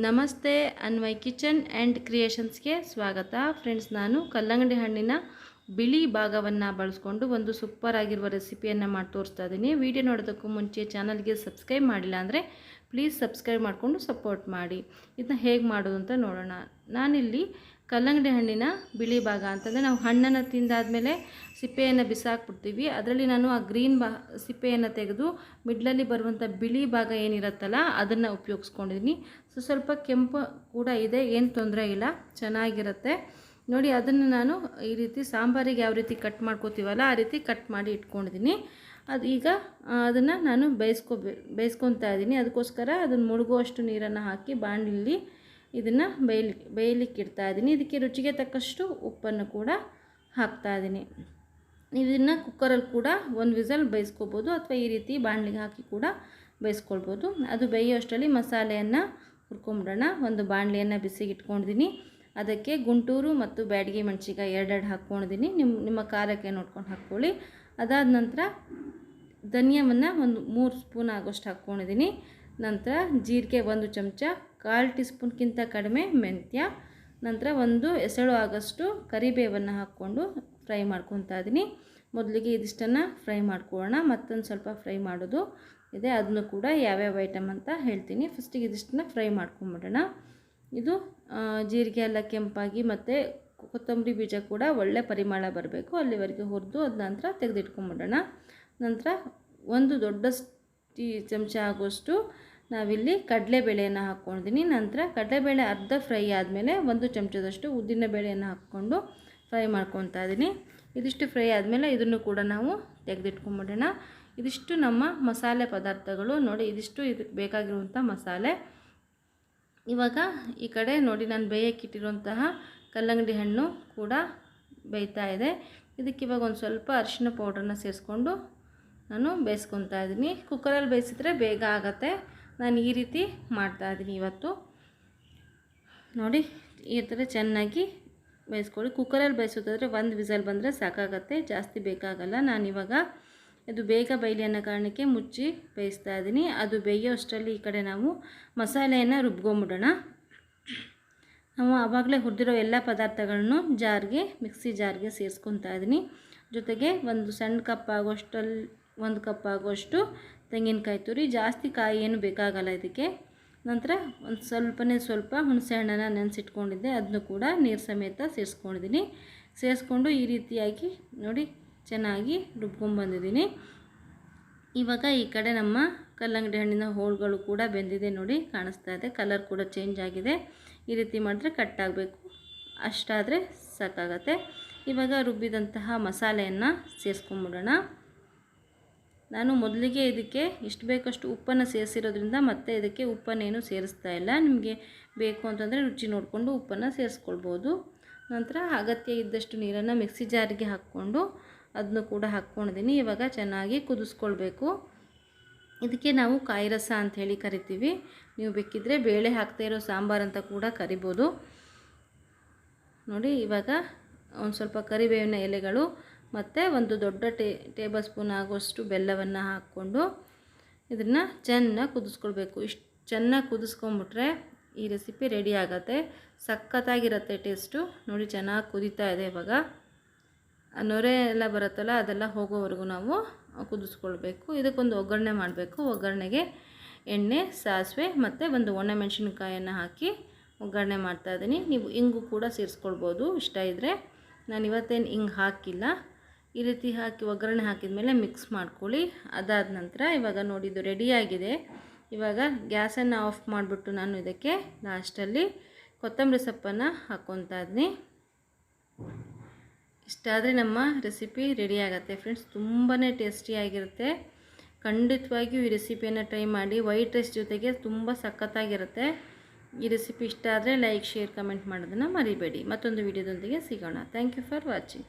ನಮಸ್ತೆ Anvay kitchen and ಕ್ರಿಯೇಷನ್ಸ್ಗೆ ಸ್ವಾಗತ. Friends, ನಾನು ಕಲ್ಲಂಗಡಿ ಹಣ್ಣಿನ ಬಿಳಿ ಭಾಗವನ್ನು ಬಳಸ್ಕೊಂಡು ಒಂದು ಸೂಪರ್ ಆಗಿರುವ ರೆಸಿಪಿಯನ್ನು ಮಾಡಿ ತೋರಿಸ್ತಾ ಇದ್ದೀನಿ. ವಿಡಿಯೋ ನೋಡೋದಕ್ಕೂ ಮುಂಚೆ ಚಾನಲ್ಗೆ ಸಬ್ಸ್ಕ್ರೈಬ್ ಮಾಡಿಲ್ಲ ಅಂದರೆ ಪ್ಲೀಸ್ ಸಬ್ಸ್ಕ್ರೈಬ್ ಮಾಡಿಕೊಂಡು ಸಪೋರ್ಟ್ ಮಾಡಿ. ಇದನ್ನ ಹೇಗೆ ಮಾಡೋದು ಅಂತ ನೋಡೋಣ. ನಾನಿಲ್ಲಿ ಕಲ್ಲಂಗಡಿ ಹಣ್ಣಿನ ಬಿಳಿ ಭಾಗ ಅಂತಂದರೆ ನಾವು ಹಣ್ಣನ್ನು ತಿಂದಾದಮೇಲೆ ಸಿಪ್ಪೆಯನ್ನು ಬಿಸಾಕ್ಬಿಡ್ತೀವಿ. ಅದರಲ್ಲಿ ನಾನು ಆ ಗ್ರೀನ್ ಬಾ, ಸಿಪ್ಪೆಯನ್ನು ತೆಗೆದು ಮಿಡ್ಲಲ್ಲಿ ಬರುವಂಥ ಬಿಳಿ ಭಾಗ ಏನಿರುತ್ತಲ್ಲ, ಅದನ್ನು ಉಪಯೋಗಿಸ್ಕೊಂಡಿದ್ದೀನಿ ಸೊ, ಸ್ವಲ್ಪ ಕೆಂಪು ಕೂಡ ಇದೆ, ಏನು ತೊಂದರೆ ಇಲ್ಲ, ಚೆನ್ನಾಗಿರುತ್ತೆ. ನೋಡಿ, ಅದನ್ನು ನಾನು ಈ ರೀತಿ ಸಾಂಬಾರಿಗೆ ಯಾವ ರೀತಿ ಕಟ್ ಮಾಡ್ಕೋತೀವಲ್ಲ, ಆ ರೀತಿ ಕಟ್ ಮಾಡಿ ಇಟ್ಕೊಂಡಿದ್ದೀನಿ ಅದು ಈಗ ಅದನ್ನು ನಾನು ಬೇಯಿಸ್ಕೊ ಬೇಯಿಸ್ಕೊತಾ ಇದ್ದೀನಿ ಅದಕ್ಕೋಸ್ಕರ ಅದನ್ನು ಮುಳುಗುವಷ್ಟು ನೀರನ್ನು ಹಾಕಿ ಬಾಣಲಿಲಿ ಇದನ್ನು ಬೇಯಲಿ ಬೇಯಲಿಕ್ಕೆ ಇಡ್ತಾ ಇದ್ದೀನಿ. ಇದಕ್ಕೆ ರುಚಿಗೆ ತಕ್ಕಷ್ಟು ಉಪ್ಪನ್ನು ಕೂಡ ಹಾಕ್ತಾ ಇದ್ದೀನಿ. ಇದನ್ನು ಕುಕ್ಕರಲ್ಲಿ ಕೂಡ ಒಂದು ವಿಸಲ್ ಬೇಯಿಸ್ಕೋಬೋದು ಅಥವಾ ಈ ರೀತಿ ಬಾಣಲಿಗೆ ಹಾಕಿ ಕೂಡ ಬೇಯಿಸ್ಕೊಳ್ಬೋದು. ಅದು ಬೇಯೋಷ್ಟರಲ್ಲಿ ಮಸಾಲೆಯನ್ನು ಹುರ್ಕೊಂಬಿಡೋಣ. ಒಂದು ಬಾಣಲಿಯನ್ನು ಬಿಸಿಗೆ ಇಟ್ಕೊಂಡಿದ್ದೀನಿ ಅದಕ್ಕೆ ಗುಂಟೂರು ಮತ್ತು ಬ್ಯಾಡಿಗೆ ಮೆಣಸಿಕಾಯಿ ಎರಡೆರಡು ಹಾಕ್ಕೊಂಡಿದ್ದೀನಿ. ನಿಮ್ಮ ನಿಮ್ಮ ಖಾರಕ್ಕೆ ನೋಡ್ಕೊಂಡು ಹಾಕ್ಕೊಳ್ಳಿ. ಅದಾದ ನಂತರ ಧನಿಯವನ್ನು ಒಂದು ಮೂರು ಸ್ಪೂನ್ ಆಗೋಷ್ಟು ಹಾಕ್ಕೊಂಡಿದ್ದೀನಿ. ನಂತರ ಜೀರಿಗೆ ಒಂದು ಚಮಚ, ಕಾಲು ಟೀ ಸ್ಪೂನ್ಗಿಂತ ಕಡಿಮೆ ಮೆಂತ್ಯ, ನಂತರ ಒಂದು ಎಸಳು ಆಗೋಷ್ಟು ಕರಿಬೇವನ್ನು ಹಾಕ್ಕೊಂಡು ಫ್ರೈ ಮಾಡ್ಕೊತಾ ಇದ್ದೀನಿ ಮೊದಲಿಗೆ ಇದಿಷ್ಟನ್ನು ಫ್ರೈ ಮಾಡ್ಕೊಳ್ಳೋಣ, ಮತ್ತೊಂದು ಸ್ವಲ್ಪ ಫ್ರೈ ಮಾಡೋದು ಇದೆ, ಅದನ್ನು ಕೂಡ ಯಾವ್ಯಾವ ಐಟಮ್ ಅಂತ ಹೇಳ್ತೀನಿ. ಫಸ್ಟಿಗೆ ಇದಿಷ್ಟನ್ನು ಫ್ರೈ ಮಾಡ್ಕೊಂಬಿಡೋಣ. ಇದು ಜೀರಿಗೆ ಎಲ್ಲ ಕೆಂಪಾಗಿ ಮತ್ತು ಕೊತ್ತಂಬರಿ ಬೀಜ ಕೂಡ ಒಳ್ಳೆ ಪರಿಮಳ ಬರಬೇಕು, ಅಲ್ಲಿವರೆಗೆ ಹುರಿದು ಅದ ನಂತರ ತೆಗೆದಿಟ್ಕೊಂಬಿಡೋಣ. ನಂತರ ಒಂದು ದೊಡ್ಡ ಟೀ ಚಮಚ ಆಗೋಷ್ಟು ನಾವಿಲ್ಲಿ ಕಡಲೆಬೇಳೆಯನ್ನು ಹಾಕ್ಕೊಂಡಿದ್ದೀನಿ ನಂತರ ಕಡಲೆಬೇಳೆ ಅರ್ಧ ಫ್ರೈ ಆದಮೇಲೆ ಒಂದು ಚಮಚದಷ್ಟು ಉದ್ದಿನ ಬೇಳೆಯನ್ನು ಹಾಕ್ಕೊಂಡು ಫ್ರೈ ಮಾಡ್ಕೊತಾ ಇದ್ದೀನಿ ಇದಿಷ್ಟು ಫ್ರೈ ಆದಮೇಲೆ ಇದನ್ನು ಕೂಡ ನಾವು ತೆಗೆದಿಟ್ಕೊಂಬಿಡೋಣ. ಇದಿಷ್ಟು ನಮ್ಮ ಮಸಾಲೆ ಪದಾರ್ಥಗಳು. ನೋಡಿ, ಇದಿಷ್ಟು ಇದಕ್ಕೆ ಬೇಕಾಗಿರುವಂಥ ಮಸಾಲೆ. ಇವಾಗ ಈ ಕಡೆ ನೋಡಿ, ನಾನು ಬೇಯಕ್ಕಿಟ್ಟಿರುವಂತಹ ಕಲ್ಲಂಗಡಿ ಹಣ್ಣು ಕೂಡ ಬೇಯ್ತಾ ಇದೆ. ಇದಕ್ಕೆ ಇವಾಗ ಒಂದು ಸ್ವಲ್ಪ ಅರಿಶಿನ ಪೌಡ್ರನ್ನ ಸೇರಿಸ್ಕೊಂಡು ನಾನು ಬೇಯಿಸ್ಕೊತಾ ಇದ್ದೀನಿ ಕುಕ್ಕರಲ್ಲಿ ಬೇಯಿಸಿದ್ರೆ ಬೇಗ ಆಗುತ್ತೆ. ನಾನು ಈ ರೀತಿ ಮಾಡ್ತಾ ಇದ್ದೀನಿ ಇವತ್ತು. ನೋಡಿ, ಈ ಥರ ಚೆನ್ನಾಗಿ ಬೇಯಿಸ್ಕೊಳ್ಳಿ. ಕುಕ್ಕರಲ್ಲಿ ಬೇಯಿಸೋದಾದರೆ ಒಂದು ವಿಸಲ್ ಬಂದರೆ ಸಾಕಾಗತ್ತೆ, ಜಾಸ್ತಿ ಬೇಕಾಗಲ್ಲ. ನಾನಿವಾಗ ಇದು ಬೇಗ ಬೇಯಲಿ ಅನ್ನೋ ಕಾರಣಕ್ಕೆ ಮುಚ್ಚಿ ಬೇಯಿಸ್ತಾ ಇದ್ದೀನಿ. ಅದು ಬೇಯೋ ಅಷ್ಟರಲ್ಲಿ ಈ ಕಡೆ ನಾವು ಮಸಾಲೆಯನ್ನು ರುಬ್ಕೊಂಬಿಡೋಣ. ನಾವು ಆವಾಗಲೇ ಹುರಿದಿರೋ ಎಲ್ಲ ಪದಾರ್ಥಗಳನ್ನು ಜಾರ್ಗೆ, ಮಿಕ್ಸಿ ಜಾರ್ಗೆ ಸೇರಿಸ್ಕೊತಾ ಇದ್ದೀನಿ. ಜೊತೆಗೆ ಒಂದು ಸಣ್ಣ ಕಪ್ ಆಗೋಷ್ಟಲ್ಲಿ ಒಂದು ಕಪ್ ಆಗೋಷ್ಟು ತೆಂಗಿನಕಾಯಿ ತುರಿ, ಜಾಸ್ತಿ ಕಾಯಿ ಏನು ಬೇಕಾಗಲ್ಲ ಇದಕ್ಕೆ. ನಂತರ ಒಂದು ಸ್ವಲ್ಪನೇ ಸ್ವಲ್ಪ ಹುಣಸೆ ಹಣ್ಣನ್ನು ನೆನೆಸಿಟ್ಕೊಂಡಿದ್ದೆ. ಅದನ್ನು ಕೂಡ ನೀರು ಸಮೇತ ಸೇರಿಸ್ಕೊಂಡಿದ್ದೀನಿ ಸೇರಿಸ್ಕೊಂಡು ಈ ರೀತಿಯಾಗಿ ನೋಡಿ ಚೆನ್ನಾಗಿ ರುಬ್ಕೊಂಡ್ಬಂದಿದ್ದೀನಿ ಇವಾಗ ಈ ಕಡೆ ನಮ್ಮ ಕಲ್ಲಂಗಡಿ ಹಣ್ಣಿನ ಹೋಳುಗಳು ಕೂಡ ಬೆಂದಿದೆ ನೋಡಿ, ಕಾಣಿಸ್ತಾ ಇದೆ. ಕಲರ್ ಕೂಡ ಚೇಂಜ್ ಆಗಿದೆ. ಈ ರೀತಿ ಮಾಡಿದ್ರೆ ಕಟ್ ಆಗಬೇಕು. ಅಷ್ಟಾದರೆ ಸಾಕಾಗತ್ತೆ. ಇವಾಗ ರುಬ್ಬಿದಂತಹ ಮಸಾಲೆಯನ್ನು ಸೇರಿಸ್ಕೊಂಬಿಡೋಣ ನಾನು ಮೊದಲಿಗೆ ಇದಕ್ಕೆ ಎಷ್ಟು ಬೇಕಷ್ಟು ಉಪ್ಪನ್ನು ಸೇರಿಸಿರೋದ್ರಿಂದ ಮತ್ತೆ ಇದಕ್ಕೆ ಉಪ್ಪನ್ನೇನು ಸೇರಿಸ್ತಾ ಇಲ್ಲ. ನಿಮಗೆ ಬೇಕು ಅಂತಂದರೆ ರುಚಿ ನೋಡಿಕೊಂಡು ಉಪ್ಪನ್ನು ಸೇರಿಸ್ಕೊಳ್ಬೋದು. ನಂತರ ಅಗತ್ಯ ಇದ್ದಷ್ಟು ನೀರನ್ನು ಮಿಕ್ಸಿ ಜಾರಿಗೆ ಹಾಕ್ಕೊಂಡು ಅದನ್ನು ಕೂಡ ಹಾಕ್ಕೊಂಡಿದ್ದೀನಿ. ಇವಾಗ ಚೆನ್ನಾಗಿ ಕುದಿಸ್ಕೊಳ್ಬೇಕು. ಇದಕ್ಕೆ ನಾವು ಕಾಯಿ ರಸ ಅಂಥೇಳಿ ಕರಿತೀವಿ. ನೀವು ಬೇಕಿದ್ದರೆ ಬೇಳೆ ಹಾಕ್ತಾ ಇರೋ ಸಾಂಬಾರು ಅಂತ ಕೂಡ ಕರಿಬೋದು. ನೋಡಿ, ಇವಾಗ ಒಂದು ಸ್ವಲ್ಪ ಕರಿಬೇವಿನ ಎಲೆಗಳು ಮತ್ತು ಒಂದು ದೊಡ್ಡ ಟೇ, ಟೇಬಲ್ ಸ್ಪೂನ್ ಆಗೋಷ್ಟು ಬೆಲ್ಲವನ್ನು ಹಾಕ್ಕೊಂಡು ಇದನ್ನು ಚೆನ್ನಾಗಿ ಕುದಿಸ್ಕೊಳ್ಬೇಕು. ಇಷ್ಟು ಚೆನ್ನಾಗಿ ಕುದಿಸ್ಕೊಂಬಿಟ್ರೆ ಈ ರೆಸಿಪಿ ರೆಡಿ ಆಗುತ್ತೆ. ಸಖತ್ತಾಗಿರುತ್ತೆ ಟೇಸ್ಟು. ನೋಡಿ ಚೆನ್ನಾಗಿ ಕುದೀತಾ ಇದೆ ಇವಾಗ. ನೊರೆ ಎಲ್ಲ ಬರುತ್ತಲ್ಲ, ಅದೆಲ್ಲ ಹೋಗೋವರೆಗೂ ನಾವು ಕುದಿಸ್ಕೊಳ್ಬೇಕು. ಇದಕ್ಕೊಂದು ಒಗ್ಗರಣೆ ಮಾಡಬೇಕು. ಒಗ್ಗರಣೆಗೆ ಎಣ್ಣೆ, ಸಾಸಿವೆ ಮತ್ತು ಒಂದು ಒಣಮೆಣಸಿನ್ಕಾಯನ್ನು ಹಾಕಿ ಒಗ್ಗರಣೆ ಮಾಡ್ತಾಯಿದ್ದೀನಿ ನೀವು ಇಂಗು ಕೂಡ ಸೇರಿಸ್ಕೊಳ್ಬೋದು. ಇಷ್ಟ ಇದ್ದರೆ ನಾನು ಇವತ್ತೇನು ಹಿಂಗೆ ಹಾಕಿಲ್ಲ. ಈ ರೀತಿ ಹಾಕಿ ಒಗ್ಗರಣೆ ಹಾಕಿದ ಮೇಲೆ ಮಿಕ್ಸ್ ಮಾಡ್ಕೊಳ್ಳಿ. ಅದಾದ ನಂತರ ಇವಾಗ ನೋಡಿದ್ದು ರೆಡಿಯಾಗಿದೆ ಇವಾಗ ಗ್ಯಾಸನ್ನು ಆಫ್ ಮಾಡಿಬಿಟ್ಟು ನಾನು ಇದಕ್ಕೆ ಲಾಸ್ಟಲ್ಲಿ ಕೊತ್ತಂಬರಿ ಸೊಪ್ಪನ್ನು ಹಾಕ್ಕೊತಾ ಇದ್ನಿ. ಇಷ್ಟಾದರೆ ನಮ್ಮ ರೆಸಿಪಿ ರೆಡಿ ಫ್ರೆಂಡ್ಸ್ ತುಂಬಾ ಟೇಸ್ಟಿಯಾಗಿರುತ್ತೆ ಖಂಡಿತವಾಗಿಯೂ ಈ ರೆಸಿಪಿಯನ್ನು ಟ್ರೈ ಮಾಡಿ. ವೈಟ್ ರೈಸ್ ಜೊತೆಗೆ ತುಂಬ ಸಖತ್ತಾಗಿರುತ್ತೆ. ಈ ರೆಸಿಪಿ ಇಷ್ಟ ಆದರೆ ಲೈಕ್ ಶೇರ್ ಕಮೆಂಟ್ ಮಾಡೋದನ್ನು ಮರಿಬೇಡಿ. ಮತ್ತೊಂದು ವಿಡಿಯೋದೊಂದಿಗೆ ಸಿಗೋಣ. Thank you for watching